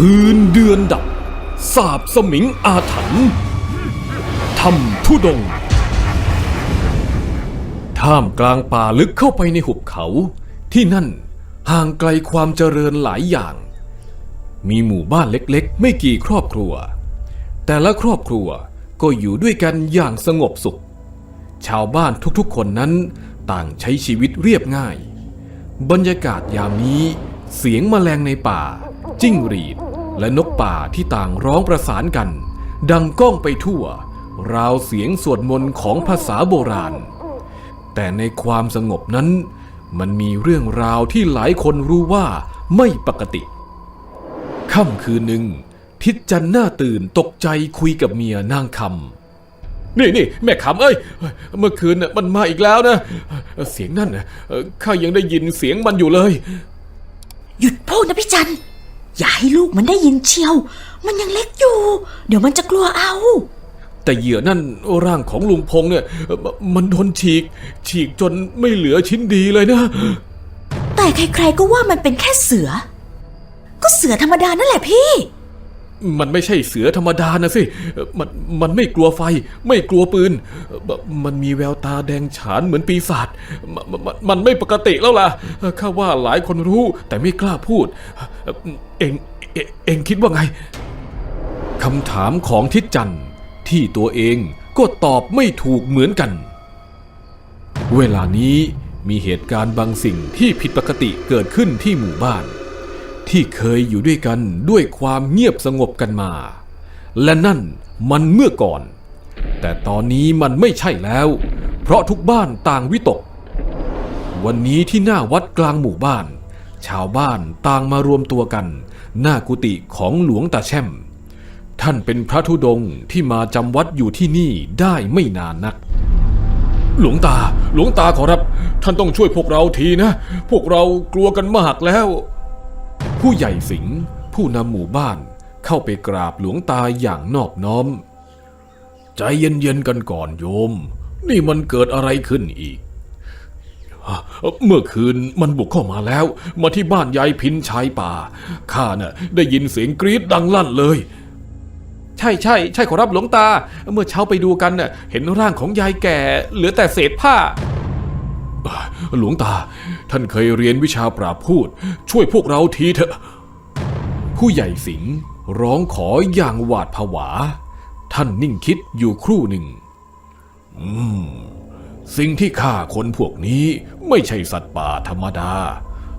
คืนเดือนดับ สาบสมิงอาถรรพ์ทำทุดง ท่ามกลางป่าลึกเข้าไปในหุบเขา ที่นั่นห่างไกลความเจริญหลายอย่าง มีหมู่บ้านเล็กๆ ไม่กี่ครอบครัว แต่ละครอบครัวก็อยู่ด้วยกันอย่างสงบสุข ชาวบ้านทุกๆคนนั้นต่างใช้ชีวิตเรียบง่าย บรรยากาศยามนี้เสียงแมลงในป่า จิ้งหรีด และนกป่าที่ต่างร้องประสานกัน ดังก้องไปทั่ว ราวเสียงสวดมนต์ของภาษาโบราณ แต่ในความสงบนั้น มันมีเรื่องราวที่หลายคนรู้ว่าไม่ปกติ ค่ำคืนหนึ่ง ทิดจันหน้าตื่นตกใจคุยกับเมียนางคำนี่นี่แม่คำเอ้ย เมื่อคืนน่ะมันมาอีกแล้วนะ เสียงนั่นข้ายังได้ยินเสียงมันอยู่เลย หยุดพูดนะพี่จัน อย่าให้ลูกมันได้ยินเชียว มันยังเล็กอยู่ เดี๋ยวมันจะกลัวเอา แต่เหยื่อนั่นร่างของลุงพงษ์เนี่ยเอ่อมันโดนฉีก ฉีกจนไม่เหลือชิ้นดีเลยนะ แต่ใครๆก็ว่ามันเป็นแค่เสือ ก็เสือธรรมดานั่นแหละพี่ มันไม่ใช่เสือธรรมดานะสิ มันมันไม่กลัวไฟ ไม่กลัวปืน มันมีแววตาแดงฉานเหมือนปีศาจมมมันมันไม่ปกติแล้วล่ะ ข้าว่าหลายคนรู้แต่ไม่กล้าพูด เองเองคิดว่าไง คำถามของทิดจันทร์ที่ตัวเองก็ตอบไม่ถูกเหมือนกัน เวลานี้มีเหตุการณ์บางสิ่งที่ผิดปกติเกิดขึ้นที่หมู่บ้าน ที่เคยอยู่ด้วยกันด้วยความเงียบสงบกันมา และนั่นมันเมื่อก่อน แต่ตอนนี้มันไม่ใช่แล้ว เพราะทุกบ้านต่างวิตก วันนี้ที่หน้าวัดกลางหมู่บ้าน ชาวบ้านต่างมารวมตัวกัน หน้ากุฏิของหลวงตาแช่ม ท่านเป็นพระธุดงค์ที่มาจำวัดอยู่ที่นี่ได้ไม่นานนักหลวงตา หลวงตาขอรับ ท่านต้องช่วยพวกเราทีนะ พวกเรากลัวกันมากแล้ว ผู้ใหญ่สิงห์ผู้นำหมู่บ้านเข้าไปกราบหลวงตาอย่างนอบน้อม ใจเย็นๆกันก่อนโยม นี่มันเกิดอะไรขึ้นอีก เมื่อคืนมันบุกเข้ามาแล้ว มาที่บ้านยายพินชายป่าข้าน่ะได้ยินเสียงกรีดดังลั่นเลย ใช่ใช่ใช่ขอรับหลวงตา เมื่อเช้าไปดูกันน่ะเห็นร่างของยายแก่ เหลือแต่เศษผ้า หลวงตา ท่านเคยเรียนวิชาปราบพูด ช่วยพวกเราทีเถอะ ผู้ใหญ่สิงห์ร้องขออย่างหวาดผวา ท่านนิ่งคิดอยู่ครู่หนึ่ง อืม สิ่งที่ฆ่าคนพวกนี้ไม่ใช่สัตว์ป่าธรรมดา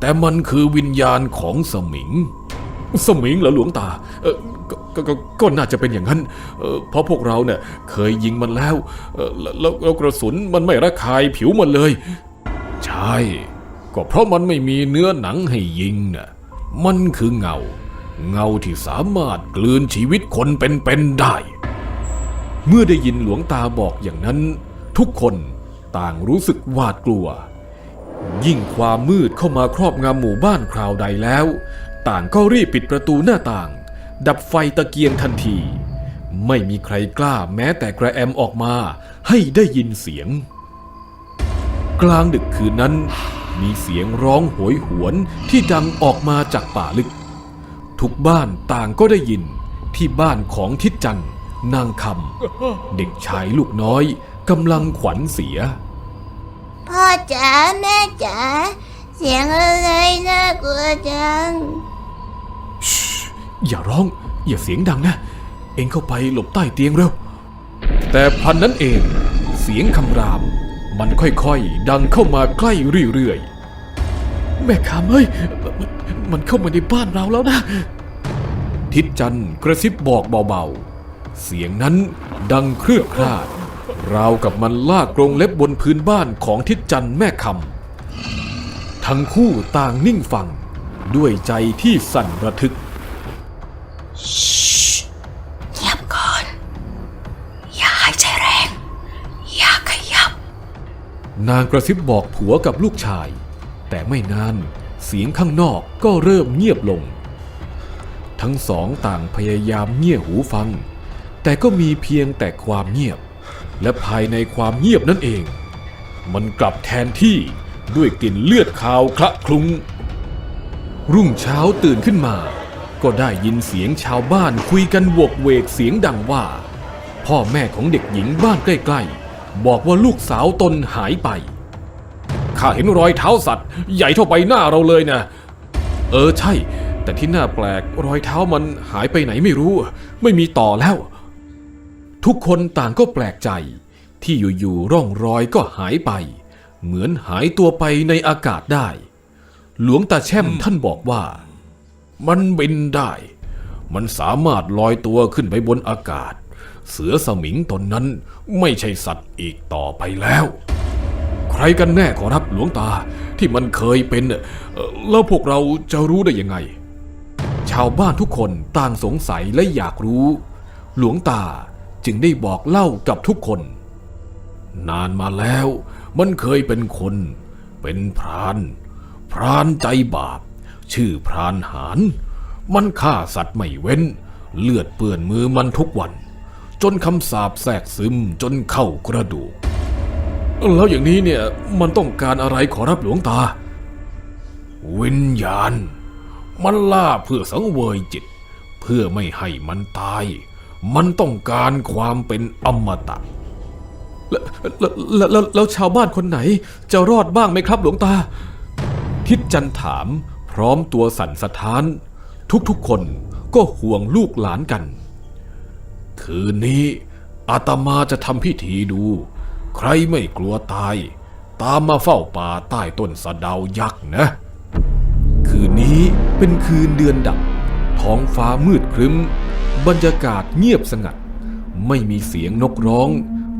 แต่มันคือวิญญาณของสมิง สมิงเหรอหลวงตา เออก็ก็ก็ก็น่าจะเป็นอย่างนั้นเออเพราะพวกเราเนี่ยเคยยิงมันแล้วเออแล้วแล้ว แล้วกระสุนมันไม่ระคายผิวมันเลย ใช่ ก็เพราะมันไม่มีเนื้อหนังให้ยิงน่ะ มันคือเงา เงาที่สามารถกลืนชีวิตคนเป็นๆได้ เมื่อได้ยินหลวงตาบอกอย่างนั้น ทุกคนต่างรู้สึกหวาดกลัว ยิ่งความมืดเข้ามาครอบงำหมู่บ้านคราวใดแล้ว ต่างก็รีบปิดประตูหน้าต่าง ดับไฟตะเกียงทันที ไม่มีใครกล้าแม้แต่กระแอมออกมาให้ได้ยินเสียง กลางดึกคืนนั้น มีเสียงร้องโหยหวนที่ดังออกมาจากป่าลึก ทุกบ้านต่างก็ได้ยินที่บ้านของทิดจันทร์นางคำเด็กชายลูกน้อยกำลังขวัญเสีย พ่อจ๋าแม่จ๋าเสียงอะไรน่ากลัวจังอย่าร้อง อย่าเสียงดังนะ เองเข้าไปหลบใต้เตียงเร็ว แต่พลันนั้นเอง เสียงคำราม มันค่อยๆ ดังเข้ามาใกล้เรื่อยๆ แม่ขามเอ้ยมันมันเข้ามาในบ้านเราแล้วนะ ทิดจันทร์กระซิบบอกเบาๆ เสียงนั้นดังเครือคราด ราวกับมันลากกรงเล็บบนพื้นบ้านของทิดจันทร์แม่คำทั้งคู่ต่างนิ่งฟัง ด้วยใจที่สั่นระทึก นางกระซิบบอกผัวกับลูกชาย แต่ไม่นานเสียงข้างนอกก็เริ่มเงียบลง ทั้งสองต่างพยายามเงี่ยหูฟัง แต่ก็มีเพียงแต่ความเงียบ และภายในความเงียบนั่นเอง มันกลับแทนที่ด้วยกลิ่นเลือดคาวคละคลุ้ง รุ่งเช้าตื่นขึ้นมา ก็ได้ยินเสียงชาวบ้านคุยกันโวกเวกเสียงดังว่า พ่อแม่ของเด็กหญิงบ้านใกล้ ๆ บอกว่าลูกสาวตนหายไป ข้าเห็นรอยเท้าสัตว์ ใหญ่เท่าใบหน้าเราเลยนะ เออใช่ แต่ที่น่าแปลกรอยเท้ามันหายไปไหนไม่รู้ ไม่มีต่อแล้ว ทุกคนต่างก็แปลกใจ ที่อยู่ๆร่องรอยก็หายไป เหมือนหายตัวไปในอากาศได้ หลวงตาแช่มท่านบอกว่า มันบินได้ มันสามารถลอยตัวขึ้นไปบนอากาศ เสือสมิงตนนั้นไม่ใช่สัตว์อีกต่อไปแล้ว ใครกันแน่ขอรับหลวงตาที่มันเคยเป็น แล้วพวกเราจะรู้ได้ยังไง ชาวบ้านทุกคนต่างสงสัยและอยากรู้ หลวงตาจึงได้บอกเล่ากับทุกคน นานมาแล้วมันเคยเป็นคน เป็นพรานพรานใจบาป ชื่อพรานหารมันฆ่าสัตว์ไม่เว้น เลือดเปื้อนมือมันทุกวัน จนคำสาปแทรกซึมจนเข้ากระดูก แล้วอย่างนี้เนี่ยมันต้องการอะไรขอรับหลวงตา วิญญาณ มันล่าเพื่อสังเวยจิต เพื่อไม่ให้มันตาย มันต้องการความเป็นอมตะแล้วแล้วแล้วแล้วชาวบ้านคนไหนจะรอดบ้างไหมครับหลวงตา ทิดจันถามพร้อมตัวสั่นสะท้าน ทุกๆคนก็ห่วงลูกหลานกัน คืนนี้อาตมาจะทำพิธีดู ใครไม่กลัวตาย ตามมาเฝ้าป่าใต้ต้นสะเดายักษ์นะ คืนนี้เป็นคืนเดือนดับ ท้องฟ้ามืดครึ้ม บรรยากาศเงียบสงัด ไม่มีเสียงนกร้อง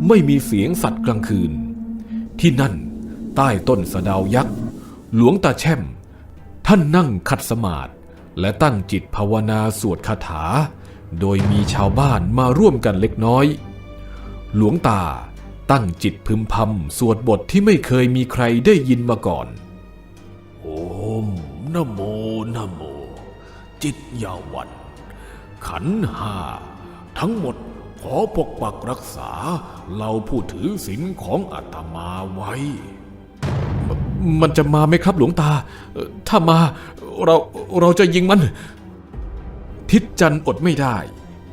ไม่มีเสียงสัตว์กลางคืน ที่นั่นใต้ต้นสะเดายักษ์ หลวงตาแช่ม ท่านนั่งขัดสมาธิและตั้งจิตภาวนาสวดคาถา โดยมีชาวบ้านมาร่วมกันเล็กน้อย หลวงตาตั้งจิตพึมพำสวดบทที่ไม่เคยมีใครได้ยินมาก่อน โอมนะโมนะโม จิตอยาหวัน ขันธ์ห้าทั้งหมดขอปกปักรักษาเราผู้ถือศีลของอาตมาไว้ มันจะมาไหมครับหลวงตาเอ่อถ้ามาเราเราจะยิงมัน ทิดจันอดไม่ได้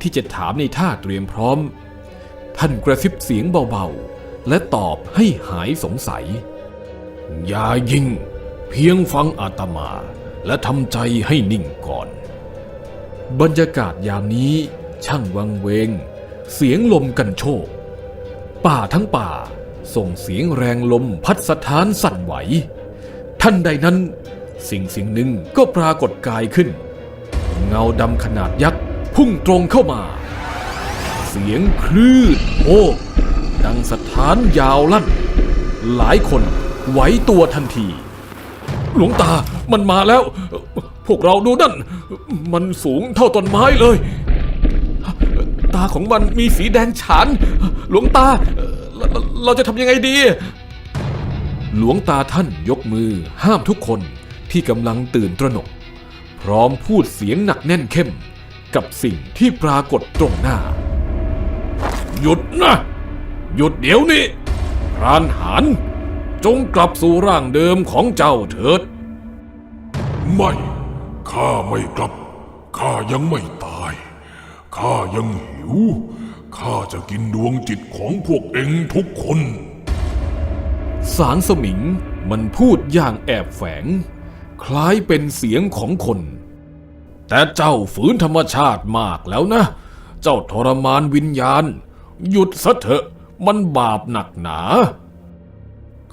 ที่จะถามในท่าเตรียมพร้อม ท่านกระซิบเสียงเบาๆ และตอบให้หายสงสัย อย่ายิง เพียงฟังอาตมา และทำใจให้นิ่งก่อน บรรยากาศยามนี้ช่างวังเวง เสียงลมกันโชก ป่าทั้งป่าส่งเสียงแรงลมพัดสถานสั่นไหว ท่านใดนั้น สิ่งสิ่งหนึ่งก็ปรากฏกายขึ้น เงาดำขนาดยักษ์พุ่งตรงเข้ามา เสียงคลื่นโหกดังสถานยาวลั่น หลายคนไหวตัวทันที หลวงตามันมาแล้ว พวกเราดูนั่น มันสูงเท่าต้นไม้เลย ตาของมันมีสีแดงฉาน หลวงตา เราเราเราจะทำยังไงดี หลวงตาท่านยกมือห้ามทุกคนที่กำลังตื่นตระหนก พร้อมพูดเสียงหนักแน่นเข้ม กับสิ่งที่ปรากฏตรงหน้า หยุดนะ หยุดเดี๋ยวนี้พรานหารจงกลับสู่ร่างเดิมของเจ้าเถิด ไม่ข้าไม่กลับ ข้ายังไม่ตาย ข้ายังหิว ข้าจะกินดวงจิตของพวกเองทุกคน สางสมิงมันพูดอย่างแอบแฝง คล้ายเป็นเสียงของคน แต่เจ้าฝืนธรรมชาติมากแล้วนะ เจ้าทรมานวิญญาณ หยุดซะเถอะมันบาปหนักหนา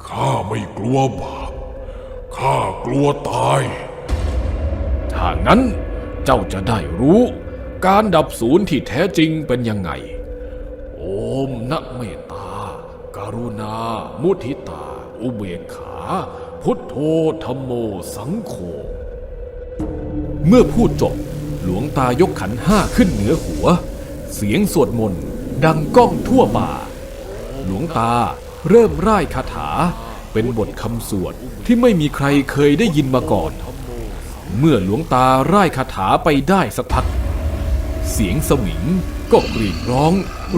ข้าไม่กลัวบาป ข้ากลัวตาย ถ้างั้นเจ้าจะได้รู้ การดับศูนย์ที่แท้จริงเป็นยังไง โอมนะเมตตาการุณา มุทิตา อุเบกขา พุทโธธรรมโมสังโฆเมื่อพูดจบหลวงตายกขันห้าขึ้นเหนือหัว เสียงสวดมนต์ดังก้องทั่วป่า หลวงตาเริ่มร่ายคาถาเป็นบทคำสวดที่ไม่มีใครเคยได้ยินมาก่อน เมื่อหลวงตาร่ายคาถาไปได้สักพัก เสียงสมิงก็กรีดร้อง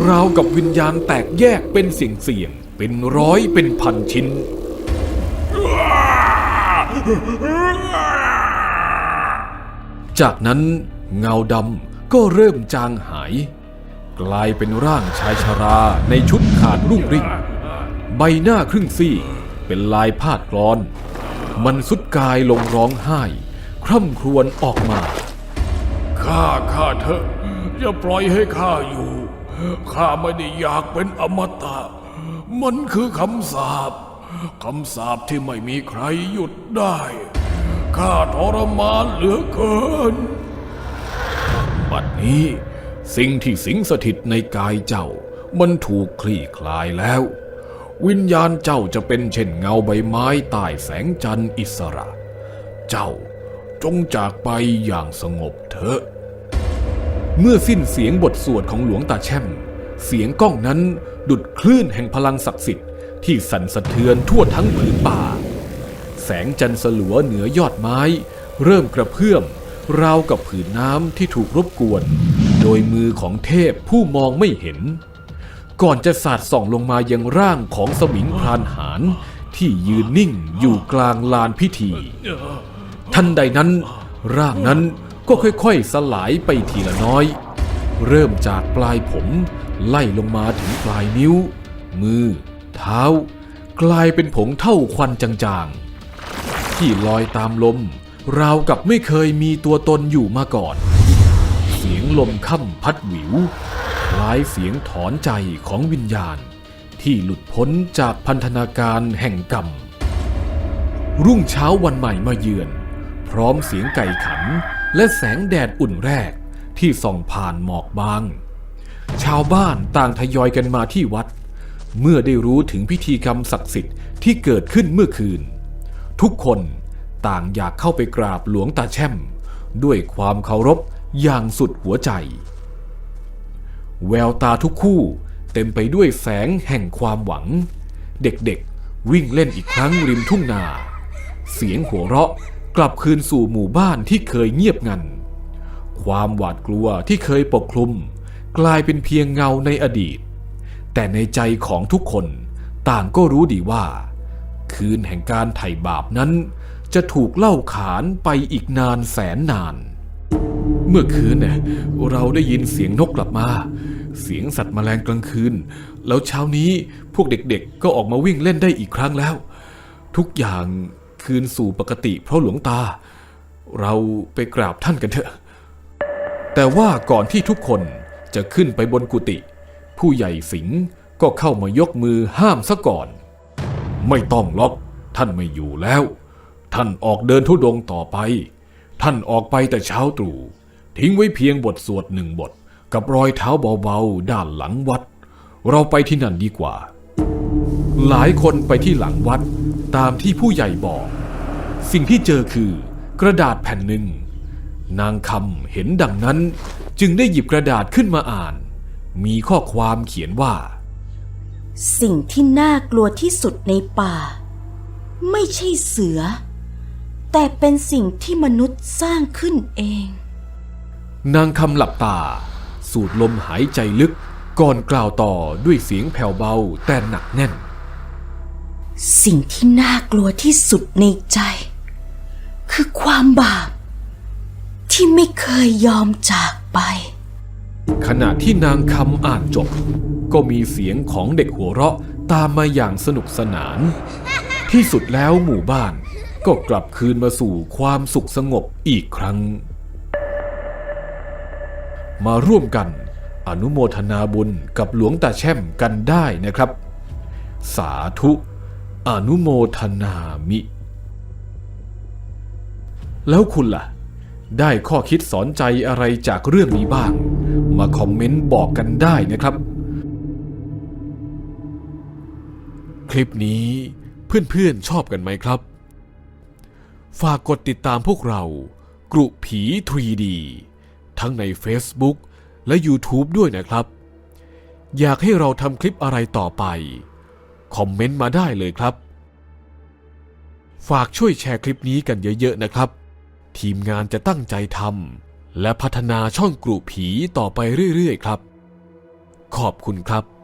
ราวกับวิญญาณแตกแยกเป็นเสียงเสียงเป็นร้อยเป็นพันชิ้น จากนั้นเงาดำก็เริ่มจางหาย กลายเป็นร่างชายชราในชุดขาดรุ่งริ่ง ใบหน้าครึ่งซี่เป็นลายพาดกรอน มันสุดกายลงร้องไห้ คร่ำครวญออกมาข้าข้าเถอะอย่าปล่อยให้ข้าอยู่ ข้าไม่ได้อยากเป็นอมตะ มันคือคำสาป คำสาปที่ไม่มีใครหยุดได้ข้าทรมานเหลือเกิน บัดนี้สิ่งที่สิงสถิตในกายเจ้า มันถูกคลี่คลายแล้ว วิญญาณเจ้าจะเป็นเช่นเงาใบไม้ใต้แสงจันทร์อิสระ เจ้าจงจากไปอย่างสงบเถอะ เมื่อสิ้นเสียงบทสวดของหลวงตาแช่ม เสียงก้องนั้นดุดคลื่นแห่งพลังศักดิ์สิทธิ์ ที่สั่นสะเทือนทั่วทั้งผืนป่า แสงจันทร์สลัวเหนือยอดไม้ เริ่มกระเพื่อมราวกับผืนน้ำที่ถูกรบกวน โดยมือของเทพผู้มองไม่เห็น ก่อนจะสาดส่องลงมายังร่างของสมิงพรานหารที่ยืนนิ่งอยู่กลางลานพิธี ทันใดนั้น ร่างนั้นก็ค่อยๆ สลายไปทีละน้อย เริ่มจากปลายผมไล่ลงมาถึงปลายนิ้ว มือ เท้า กลายเป็นผงเท่าควันจางๆ ที่ลอยตามลม ราวกับไม่เคยมีตัวตนอยู่มาก่อน เสียงลมค่ำพัดหวิวคล้ายเสียงถอนใจของวิญญาณ ที่หลุดพ้นจากพันธนาการแห่งกรรม รุ่งเช้าวันใหม่มาเยือน พร้อมเสียงไก่ขัน และแสงแดดอุ่นแรกที่ส่องผ่านหมอกบาง ชาวบ้านต่างทยอยกันมาที่วัด เมื่อได้รู้ถึงพิธีกรรมศักดิ์สิทธิ์ที่เกิดขึ้นเมื่อคืน ทุกคนต่างอยากเข้าไปกราบหลวงตาแช่ม ด้วยความเคารพอย่างสุดหัวใจ แววตาทุกคู่เต็มไปด้วยแสงแห่งความหวัง เด็กๆวิ่งเล่นอีกครั้งริมทุ่งนา เสียงหัวเราะกลับคืนสู่หมู่บ้านที่เคยเงียบงัน ความหวาดกลัวที่เคยปกคลุม กลายเป็นเพียงเงาในอดีต แต่ในใจของทุกคนต่างก็รู้ดีว่า คืนแห่งการไถ่บาปนั้น จะถูกเล่าขานไปอีกนานแสนนาน เมื่อคืนเนี่ยเราได้ยินเสียงนกกลับมา เสียงสัตว์แมลงกลางคืน แล้วเช้านี้พวกเด็กๆก็ออกมาวิ่งเล่นได้อีกครั้งแล้ว ทุกอย่างคืนสู่ปกติเพราะหลวงตา เราไปกราบท่านกันเถอะ แต่ว่าก่อนที่ทุกคนจะขึ้นไปบนกุฏิ ผู้ใหญ่สิงห์ก็เข้ามายกมือห้ามซะก่อน ไม่ต้องล็อกท่านไม่อยู่แล้ว ท่านออกเดินทุดงต่อไป ท่านออกไปแต่เช้าตรู่ทิ้งไว้เพียงบทสวดหนึ่งบท กับรอยเท้าเบาๆ ด้านหลังวัด เราไปที่นั่นดีกว่า หลายคนไปที่หลังวัดตามที่ผู้ใหญ่บอก สิ่งที่เจอคือกระดาษแผ่นหนึ่ง นางคำเห็นดังนั้น จึงได้หยิบกระดาษขึ้นมาอ่าน มีข้อความเขียนว่า สิ่งที่น่ากลัวที่สุดในป่า ไม่ใช่เสือ แต่เป็นสิ่งที่มนุษย์สร้างขึ้นเอง นางคำหลับตา สูดลมหายใจลึกก่อนกล่าวต่อด้วยเสียงแผ่วเบาแต่หนักแน่น สิ่งที่น่ากลัวที่สุดในใจ คือความบาปที่ไม่เคยยอมจากไป ขณะที่นางคำอ่านจบ ก็มีเสียงของเด็กหัวเราะตามมาอย่างสนุกสนาน ที่สุดแล้วหมู่บ้านก็กลับคืนมาสู่ความสุขสงบอีกครั้ง มาร่วมกันอนุโมทนาบุญกับหลวงตาแช่มกันได้นะครับ สาธุ อนุโมทนามิ แล้วคุณล่ะ ได้ข้อคิดสอนใจอะไรจากเรื่องนี้บ้าง มาคอมเมนต์บอกกันได้นะครับ คลิปนี้เพื่อนๆชอบกันไหมครับ ฝากกดติดตามพวกเรา กรุผี 3D ทั้งใน Facebook และ YouTube ด้วยนะครับ อยากให้เราทำคลิปอะไรต่อไป คอมเมนต์มาได้เลยครับ ฝากช่วยแชร์คลิปนี้กันเยอะ ๆ นะครับ ทีมงานจะตั้งใจทำ และพัฒนาช่องกรุผีต่อไปเรื่อยๆ ครับ ขอบคุณครับ